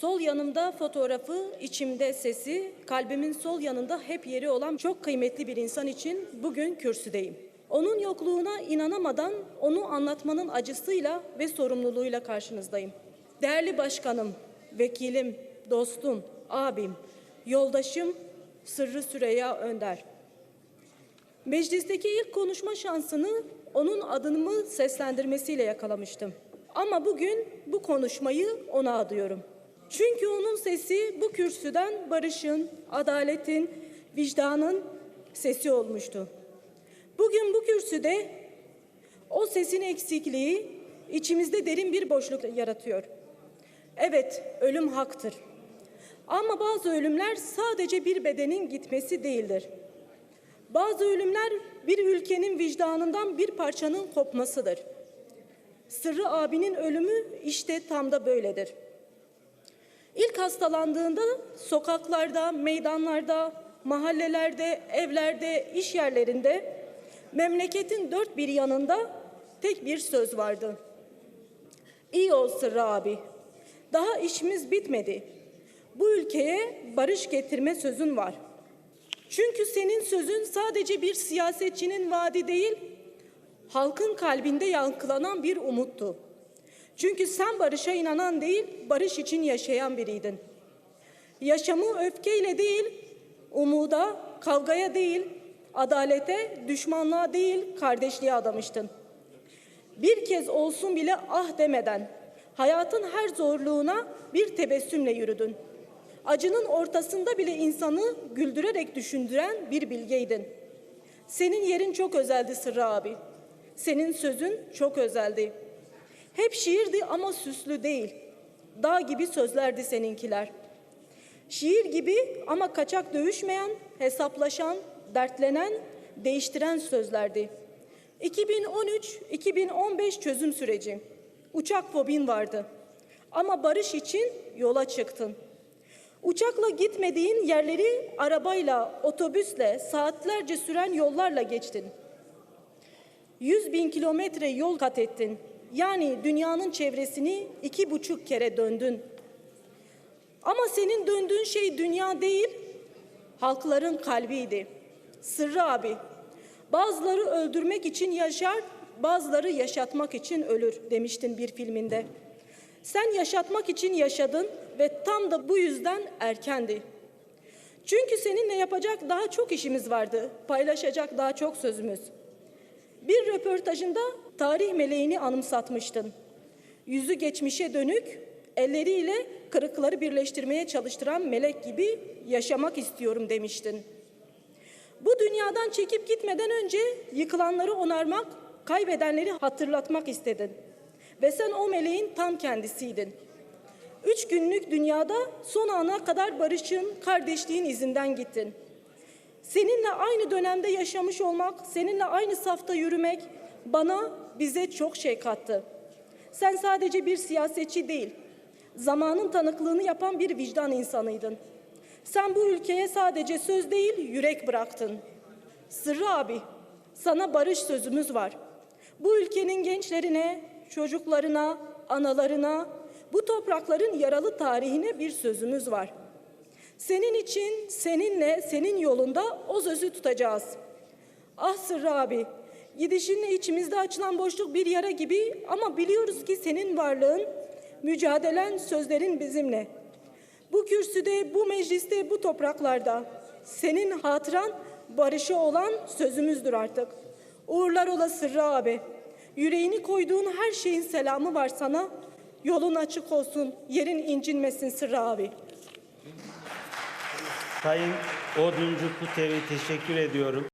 Sol yanımda fotoğrafı, içimde sesi, kalbimin sol yanında hep yeri olan çok kıymetli bir insan için bugün kürsüdeyim. Onun yokluğuna inanamadan onu anlatmanın acısıyla ve sorumluluğuyla karşınızdayım. Değerli başkanım, vekilim, dostum, abim, yoldaşım Sırrı Süreyya Önder. Meclisteki ilk konuşma şansını onun adımı seslendirmesiyle yakalamıştım. Ama bugün bu konuşmayı ona adıyorum. Çünkü onun sesi bu kürsüden barışın, adaletin, vicdanın sesi olmuştu. Bugün bu kürsüde o sesin eksikliği içimizde derin bir boşluk yaratıyor. Evet, ölüm haktır. Ama bazı ölümler sadece bir bedenin gitmesi değildir. Bazı ölümler bir ülkenin vicdanından bir parçanın kopmasıdır. Sırrı abinin ölümü işte tam da böyledir. İlk hastalandığında sokaklarda, meydanlarda, mahallelerde, evlerde, iş yerlerinde memleketin dört bir yanında tek bir söz vardı. İyi ol Sırrı abi. Daha işimiz bitmedi. Bu ülkeye barış getirme sözün var. Çünkü senin sözün sadece bir siyasetçinin vaadi değil, halkın kalbinde yankılanan bir umuttu. Çünkü sen barışa inanan değil, barış için yaşayan biriydin. Yaşamı öfkeyle değil, umuda, kavgaya değil, adalete, düşmanlığa değil, kardeşliğe adamıştın. Bir kez olsun bile ah demeden, hayatın her zorluğuna bir tebessümle yürüdün. Acının ortasında bile insanı güldürerek düşündüren bir bilgeydin. Senin yerin çok özeldi Sırrı abi. Senin sözün çok özeldi. Hep şiirdi ama süslü değil. Dağ gibi sözlerdi seninkiler. Şiir gibi ama kaçak dövüşmeyen, hesaplaşan, dertlenen, değiştiren sözlerdi. 2013-2015 çözüm süreci. Uçak fobin vardı. Ama barış için yola çıktın. Uçakla gitmediğin yerleri arabayla, otobüsle, saatlerce süren yollarla geçtin. 100 bin kilometre yol kat ettin. Yani dünyanın çevresini iki buçuk kere döndün. Ama senin döndüğün şey dünya değil, halkların kalbiydi. Sırrı abi, bazıları öldürmek için yaşar, bazıları yaşatmak için ölür demiştin bir filminde. Sen yaşatmak için yaşadın ve tam da bu yüzden erkendi. Çünkü seninle yapacak daha çok işimiz vardı, paylaşacak daha çok sözümüz. Bir röportajında tarih meleğini anımsatmıştın. Yüzü geçmişe dönük, elleriyle kırıkları birleştirmeye çalıştıran melek gibi yaşamak istiyorum demiştin. Bu dünyadan çekip gitmeden önce yıkılanları onarmak, kaybedenleri hatırlatmak istedin. Ve sen o meleğin tam kendisiydin. Üç günlük dünyada son ana kadar barışın, kardeşliğin izinden gittin. Seninle aynı dönemde yaşamış olmak, seninle aynı safta yürümek bana, bize çok şey kattı. Sen sadece bir siyasetçi değil, zamanın tanıklığını yapan bir vicdan insanıydın. Sen bu ülkeye sadece söz değil, yürek bıraktın. Sırrı abi, sana barış sözümüz var. Bu ülkenin gençlerine, çocuklarına, analarına, bu toprakların yaralı tarihine bir sözümüz var. Senin için, seninle, senin yolunda o sözü tutacağız. Ah Sırrı abi, gidişinle içimizde açılan boşluk bir yara gibi ama biliyoruz ki senin varlığın, mücadelen, sözlerin bizimle. Bu kürsüde, bu mecliste, bu topraklarda senin hatıran barışa olan sözümüzdür artık. Uğurlar ola Sırrı abi. Yüreğini koyduğun her şeyin selamı var sana. Yolun açık olsun, yerin incinmesin Sırrı abi. Sayın Oduncu Kuter'i teşekkür ediyorum.